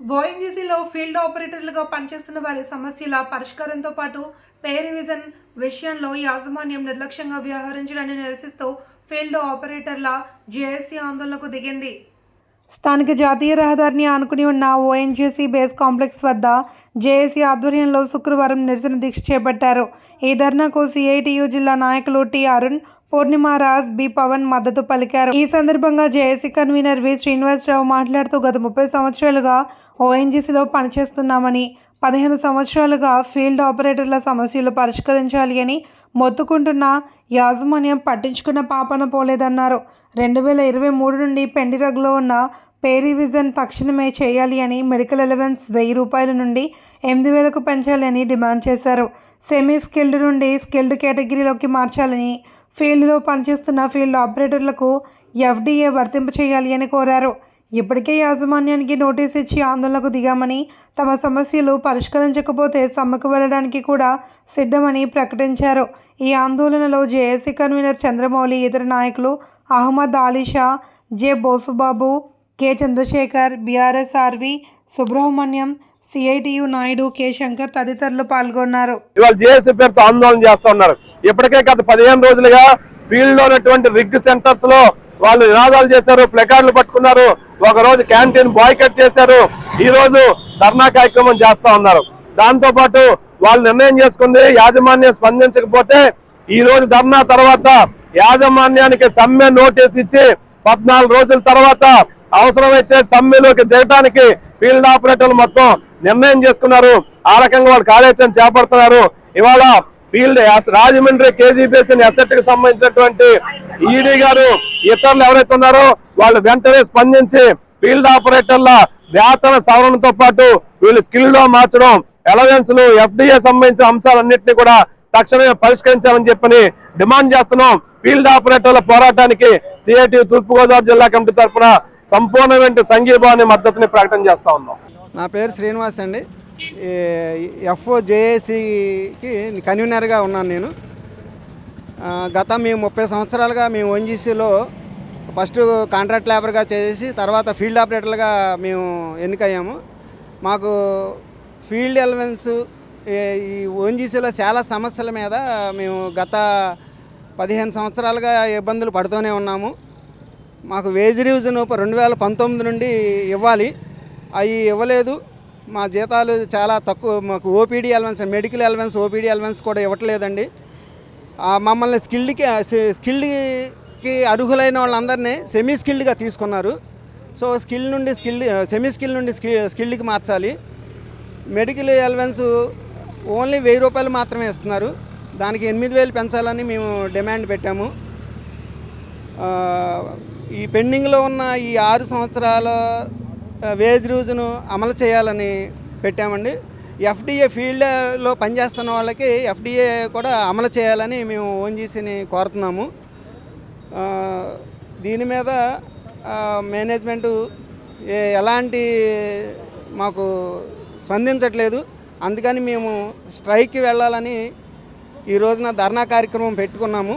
ఓఎన్జీసీలో field ఆపరేటర్లుగా పనిచేస్తున్న వారి సమస్యల పరిష్కారంతో పాటు పే రివిజన్ విషయంలో యాజమాన్యం నిర్లక్ష్యంగా వ్యవహరించడాన్ని నిరసిస్తూ ఫీల్డ్ ఆపరేటర్ల జేఏసీ ఆందోళనకు దిగింది. స్థానిక జాతీయ రహదారిని ఆనుకుని ఉన్న ఓఎన్జీసీ బేస్ కాంప్లెక్స్ వద్ద జేఏసీ ఆధ్వర్యంలో శుక్రవారం నిరసన దీక్ష చేపట్టారు. ఈ ధర్నాకు సిఐటియు జిల్లా నాయకులు టి అరుణ్ పూర్ణిమారాజ్ బి పవన్ మద్దతు పలికారు. ఈ సందర్భంగా జేఏసీ కన్వీనర్ వి శ్రీనివాసరావు మాట్లాడుతూ గత ముప్పై సంవత్సరాలుగా ఓఎన్జీసీలో పనిచేస్తున్నామని పదిహేను సంవత్సరాలుగా ఫీల్డ్ ఆపరేటర్ల సమస్యలు పరిష్కరించాలి అని మొత్తుకుంటున్న యాజమాన్యం పట్టించుకున్న పాపన పోలేదన్నారు. రెండు వేల ఇరవై మూడు నుండి పెండిరగ్లో ఉన్న పే రివిజన్ తక్షణమే చేయాలి అని మెడికల్ అలవెన్స్ వెయ్యి రూపాయల నుండి ఎనిమిది వేలకు పెంచాలి అని డిమాండ్ చేశారు. సెమీ స్కిల్డ్ నుండి స్కిల్డ్ కేటగిరీలోకి మార్చాలని ఫీల్డ్లో పనిచేస్తున్న ఫీల్డ్ ఆపరేటర్లకు ఎఫ్డీఏ వర్తింప చేయాలి అని కోరారు. ఇప్పటికే యాజమాన్యానికి నోటీస్ ఇచ్చి ఆందోళనకు దిగామని తమ సమస్యలు పరిష్కరించకపోతే సమ్మెకు వెళ్ళడానికి కూడా సిద్ధమని ప్రకటించారు. ఈ ఆందోళనలో జేఏసీ కన్వీనర్ చంద్రమౌళి ఇతర నాయకులు Ahmed Alisha J Bosubabu K Chandrasekhar BRS RV Subrahmanyam CITU Naidu K Shankar తదితరులు పాల్గొన్నారు. ఇవాళ జేఏసీ పేరుతో ఆందోళన చేస్తున్నారు ఇప్పటికే గత పదిహేను రోజులుగా ఫీల్డ్లో ఉన్నటువంటి రిగ్ సెంటర్స్లో వాళ్ళు నినాదాలు చేశారు ప్లకార్డులు పట్టుకున్నారు. ఒక రోజు క్యాంటీన్ బాయ్కట్ చేశారు. ఈ రోజు ధర్నా కార్యక్రమం చేస్తా ఉన్నారు. దాంతో పాటు వాళ్ళు నిర్ణయం చేసుకుంది యాజమాన్యం స్పందించకపోతే ఈ రోజు ధర్నా తర్వాత యాజమాన్యానికి సమ్మె నోటీస్ ఇచ్చి పద్నాలుగు రోజుల తర్వాత అవసరమైతే సమ్మెలోకి దిగటానికి ఫీల్డ్ ఆపరేటర్లు మొత్తం నిర్ణయం చేసుకున్నారు. ఆ రకంగా వాళ్ళు కార్యాచరణ చేపడుతున్నారు. ఇవాళ ఫీల్డ్ రాజమండ్రి కేజీబీఎస్ ఎసెట్కి సంబంధించినటువంటి ఈడీ గారు ఇతరులు ఎవరైతే ఉన్నారో వాళ్ళు వెంటనే స్పందించి ఫీల్డ్ ఆపరేటర్ల వేతన సవరణతో పాటు వీళ్ళు స్కిల్లో మార్చడం ఎలవెన్స్లు ఎఫ్డిఏ సంబంధించిన అంశాలన్నింటినీ కూడా తక్షణమే పరిష్కరించాలని చెప్పని డిమాండ్ చేస్తున్నాం. ఫీల్డ్ ఆపరేటర్ల పోరాటానికి సిఐటి తూర్పుగోదావరి జిల్లా కమిటీ తరఫున సంపూర్ణమైన సంఘీభావాన్ని మద్దతుని ప్రకటన చేస్తా ఉన్నాం. నా పేరు శ్రీనివాస్ అండి. ఎఫ్ఓ జేఏసీకి కన్వీనర్గా ఉన్నాను నేను. గత మేము ముప్పై సంవత్సరాలుగా మేము ఓఎన్జీసీలో ఫస్ట్ కాంట్రాక్ట్ లేబర్గా చేసి తర్వాత ఫీల్డ్ ఆపరేటర్లుగా మేము ఎన్నికయ్యాము. మాకు ఫీల్డ్ ఎలవెన్స్ ఈ ఓఎన్జీసీలో చాలా సమస్యల మీద మేము గత పదిహేను సంవత్సరాలుగా ఇబ్బందులు పడుతూనే ఉన్నాము. మాకు వేజ్ రివిజన్ రెండు వేల పంతొమ్మిది నుండి ఇవ్వాలి. అవి ఇవ్వలేదు. మా జీతాలు చాలా తక్కువ మాకు OPD allowance medical allowance OPD allowance కూడా ఇవ్వట్లేదండి. మమ్మల్ని స్కిల్డ్కి స్కిల్డ్కి అర్హులైన వాళ్ళందరినీ సెమీ స్కిల్డ్గా తీసుకున్నారు. సో స్కిల్ నుండి స్కిల్ సెమీ స్కిల్ నుండి స్కి స్కిల్డ్కి మార్చాలి. మెడికల్ అలవెన్స్ ఓన్లీ వెయ్యి రూపాయలు మాత్రమే ఇస్తున్నారు. దానికి ఎనిమిది వేలు పెంచాలని మేము డిమాండ్ పెట్టాము. ఈ పెండింగ్లో ఉన్న ఈ ఆరు సంవత్సరాల వేజ్ రూజును అమలు చేయాలని పెట్టామండి. ఎఫ్డిఏ ఫీల్డ్లో పనిచేస్తున్న వాళ్ళకి ఎఫ్డిఏ కూడా అమలు చేయాలని మేము ఓన్జీసీని కోరుతున్నాము. దీని మీద మేనేజ్మెంటు ఎలాంటి మాకు స్పందించట్లేదు. అందుకని మేము స్ట్రైక్కి వెళ్ళాలని ఈ రోజున ధర్నా కార్యక్రమం పెట్టుకున్నాము.